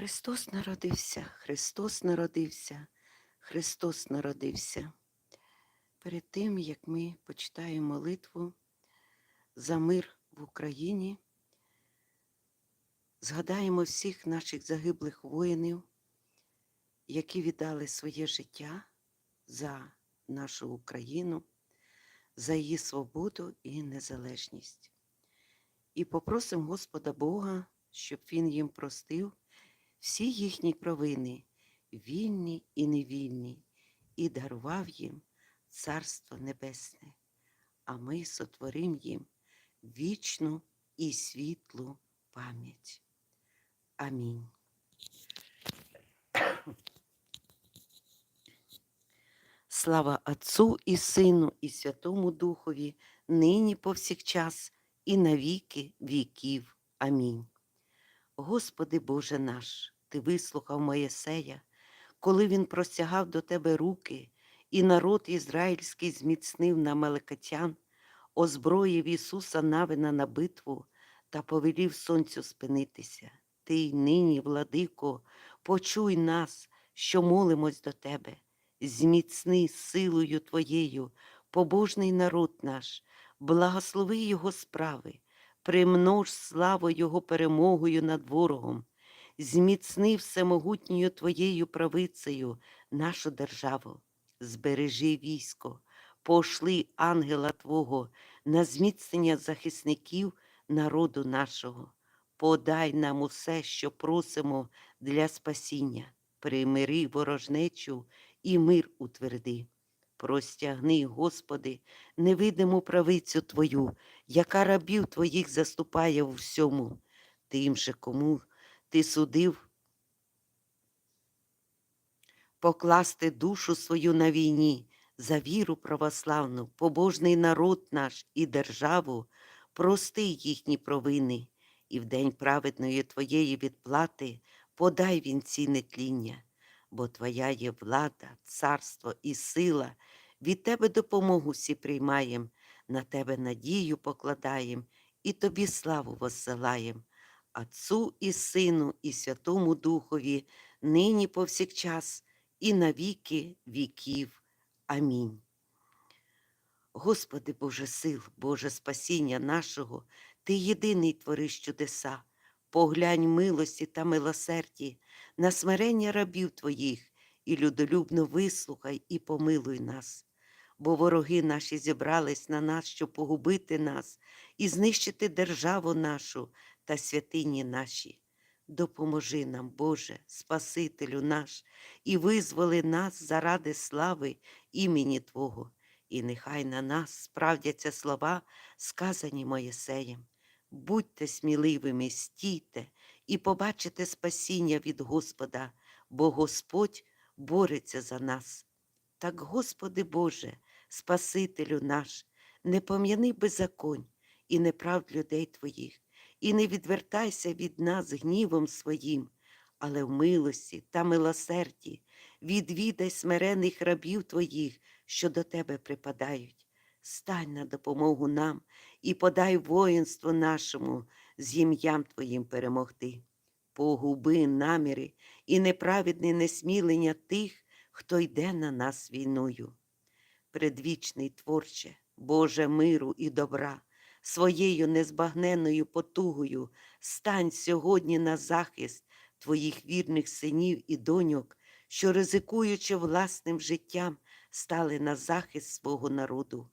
Христос народився, Христос народився, Христос народився. Перед тим, як ми почитаємо молитву за мир в Україні, згадаємо всіх наших загиблих воїнів, які віддали своє життя за нашу Україну, за її свободу і незалежність. І попросимо Господа Бога, щоб Він їм простив всі їхні провини, вільні і невільні, і дарував їм Царство Небесне, а ми сотворим їм вічну і світлу пам'ять. Амінь. Слава Отцу і Сину, і Святому Духові, нині повсякчас, і на віки віків. Амінь. Господи Боже наш, Ти вислухав Моєсея, коли він простягав до Тебе руки, і народ ізраїльський зміцнив на Мелекатян, озброїв Ісуса Навина на битву та повелів сонцю спинитися. Ти й нині, владико, почуй нас, що молимось до Тебе, зміцни силою Твоєю, побожний народ наш, благослови Його справи примнож славу Його перемогою над ворогом, зміцни всемогутньою Твоєю правицею нашу державу, збережи військо, пошли ангела Твого на зміцнення захисників народу нашого. Подай нам усе, що просимо для спасіння, примири ворожнечу і мир утверди. Простягни, Господи, невидиму правицю Твою, яка рабів Твоїх заступає у всьому, тим же, кому Ти судив покласти душу свою на війні за віру православну, побожний народ наш і державу, прости їхні провини, і в день праведної Твоєї відплати подай вінці нетління, бо Твоя є влада, царство і сила, від Тебе допомогу всі приймаєм, на Тебе надію покладаєм і Тобі славу воссилаєм. Отцу і Сину, і Святому Духові, нині повсякчас, і на віки віків. Амінь. Господи Боже сил, Боже спасіння нашого, Ти єдиний твориш чудеса, поглянь милості та милосерді на смирення рабів Твоїх і людолюбно вислухай і помилуй нас, бо вороги наші зібрались на нас, щоб погубити нас і знищити державу нашу та святині наші. Допоможи нам, Боже, Спасителю наш, і визволи нас заради слави імені Твого, і нехай на нас справдяться слова, сказані Моєсеєм. Будьте сміливими, стійте і побачите спасіння від Господа, бо Господь бореться за нас. Так, Господи Боже, Спасителю наш, не пом'яни беззаконь і неправд людей Твоїх і не відвертайся від нас гнівом своїм, але в милості та милосерді відвідай смирених рабів твоїх, що до тебе припадають. Стань на допомогу нам і подай воїнству нашому з ім'ям Твоїм перемогти. Погуби наміри і неправедне несмілення тих, хто йде на нас війною. Предвічний творче, Боже миру і добра своєю незбагненною потугою стань сьогодні на захист твоїх вірних синів і доньок, що, ризикуючи власним життям, стали на захист свого народу.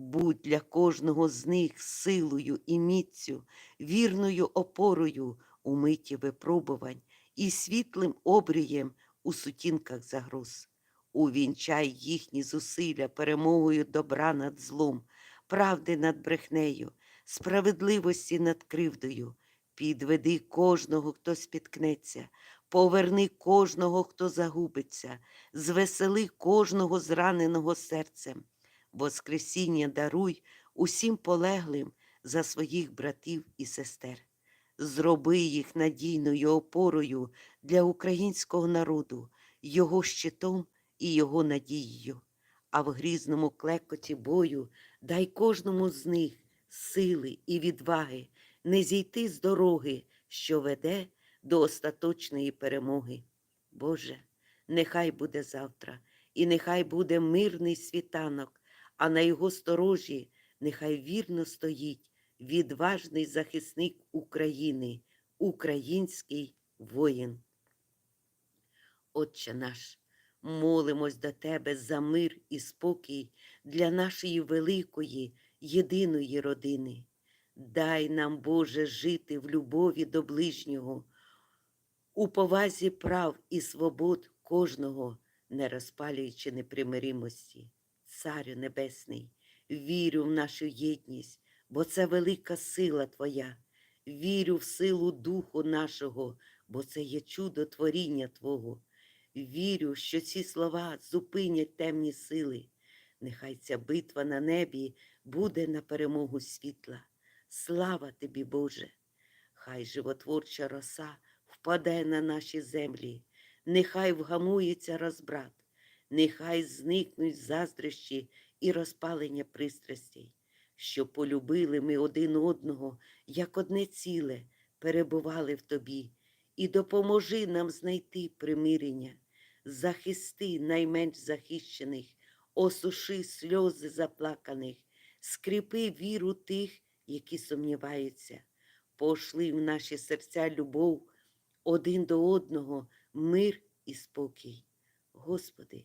Будь для кожного з них силою і міцю, вірною опорою у миті випробувань і світлим обрієм у сутінках загроз. Увінчай їхні зусилля перемогою добра над злом, правди над брехнею, справедливості над кривдою. Підведи кожного, хто спіткнеться, поверни кожного, хто загубиться, звесели кожного зраненого серцем, Воскресіння даруй усім полеглим за своїх братів і сестер. Зроби їх надійною опорою для українського народу, його щитом і його надією а в грізному клекоті бою дай кожному з них сили і відваги не зійти з дороги, що веде до остаточної перемоги. Боже, нехай буде завтра, і нехай буде мирний світанок, а на його сторожі нехай вірно стоїть відважний захисник України, український воїн. Отче наш, молимось до Тебе за мир і спокій для нашої великої, єдиної родини. Дай нам, Боже, жити в любові до ближнього, у повазі прав і свобод кожного, не розпалюючи непримиримості. Царю Небесний, вірю в нашу єдність, бо це велика сила Твоя. Вірю в силу Духу нашого, бо це є чудо творіння Твого. Вірю, що ці слова зупинять темні сили. Нехай ця битва на небі буде на перемогу світла. Слава тобі, Боже! Хай животворча роса впаде на наші землі, нехай вгамується розбрат, нехай зникнуть заздрощі і розпалення пристрастей, що полюбили ми один одного, як одне ціле, перебували в тобі, і допоможи нам знайти примирення, захисти найменш захищених, осуши сльози заплаканих, скріпи віру тих, які сумніваються, пошли в наші серця любов один до одного, мир і спокій. Господи,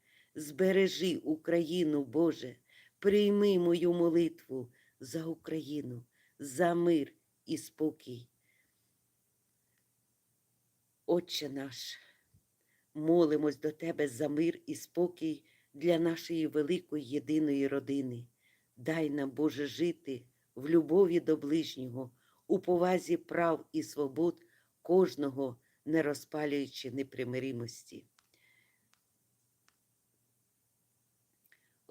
збережи Україну, Боже, прийми мою молитву за Україну, за мир і спокій. Отче наш, молимось до Тебе за мир і спокій для нашої великої єдиної родини. Дай нам, Боже, жити в любові до ближнього, у повазі прав і свобод кожного, не розпалюючи непримиримості.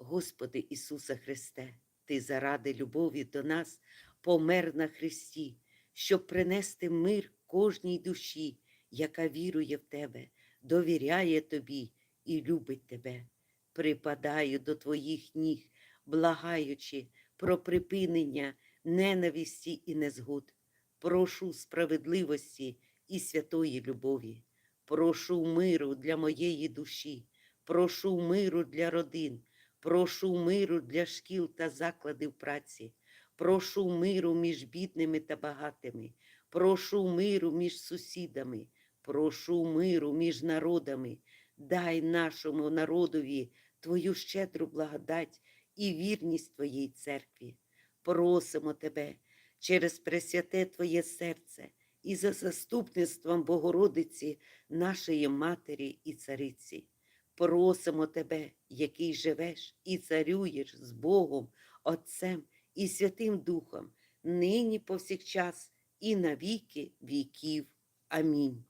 Господи Ісусе Христе, Ти заради любові до нас помер на Христі, щоб принести мир кожній душі, яка вірує в Тебе, довіряє Тобі і любить Тебе. Припадаю до Твоїх ніг, благаючи про припинення ненависті і незгод. Прошу справедливості і святої любові. Прошу миру для моєї душі, прошу миру для родин, прошу миру для шкіл та закладів праці, прошу миру між бідними та багатими, прошу миру між сусідами, прошу миру між народами. Дай нашому народові Твою щедру благодать і вірність Твоїй церкві. Просимо Тебе через пресвяте Твоє серце і за заступництвом Богородиці, нашої Матері і Цариці. Просимо Тебе, який живеш і царюєш з Богом, Отцем і Святим Духом, нині повсякчас і на віки віків. Амінь.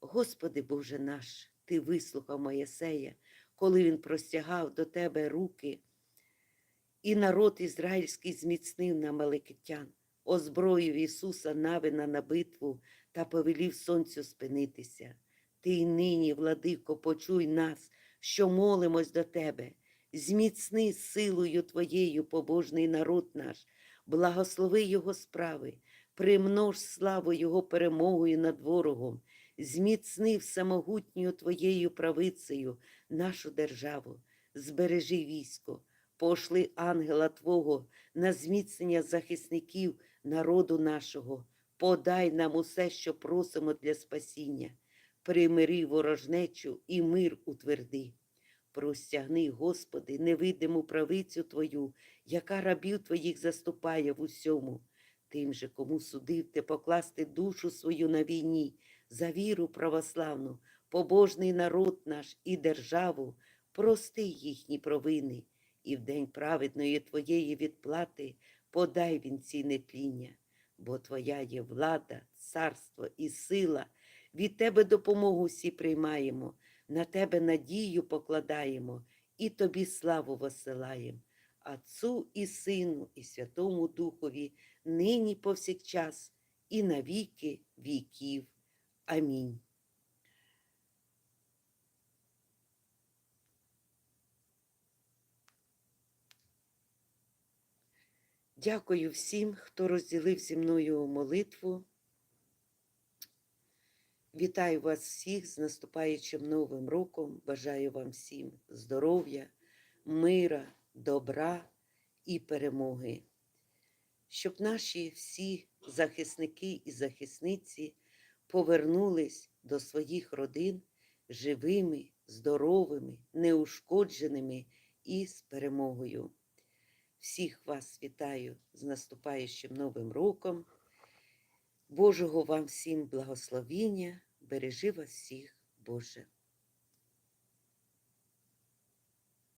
Господи Боже наш, Ти вислухав Моєсея, коли він простягав до Тебе руки, і народ ізраїльський зміцнив на Маликитян, озброїв Ісуса навина на битву та повелів сонцю спинитися. Ти нині, владико, почуй нас, що молимось до Тебе. Зміцни силою Твоєю побожний народ наш, благослови Його справи, примнож славу Його перемогою над ворогом, зміцни всемогутньою Твоєю правицею нашу державу, збережи військо, пошли ангела Твого на зміцнення захисників народу нашого, подай нам усе, що просимо для спасіння, примири ворожнечу і мир утверди. Простягни, Господи, невидиму правицю Твою, яка рабів Твоїх заступає в усьому. Тим же, кому судив ти покласти душу свою на війні, за віру православну, побожний народ наш і державу, прости їхні провини, і в день праведної Твоєї відплати подай вінці нетління, бо Твоя є влада, царство і сила Від Тебе допомогу всі приймаємо, на Тебе надію покладаємо і Тобі славу посилаємо. Отцу і Сину, і Святому Духові, нині повсякчас, і на віки віків. Амінь. Дякую всім, хто розділив зі мною молитву. Вітаю вас всіх з наступаючим Новим роком. Бажаю вам всім здоров'я, мира, добра і перемоги. Щоб наші всі захисники і захисниці повернулись до своїх родин живими, здоровими, неушкодженими і з перемогою. Всіх вас вітаю з наступаючим Новим роком. Божого вам всім благословіння, бережи вас всіх, Боже.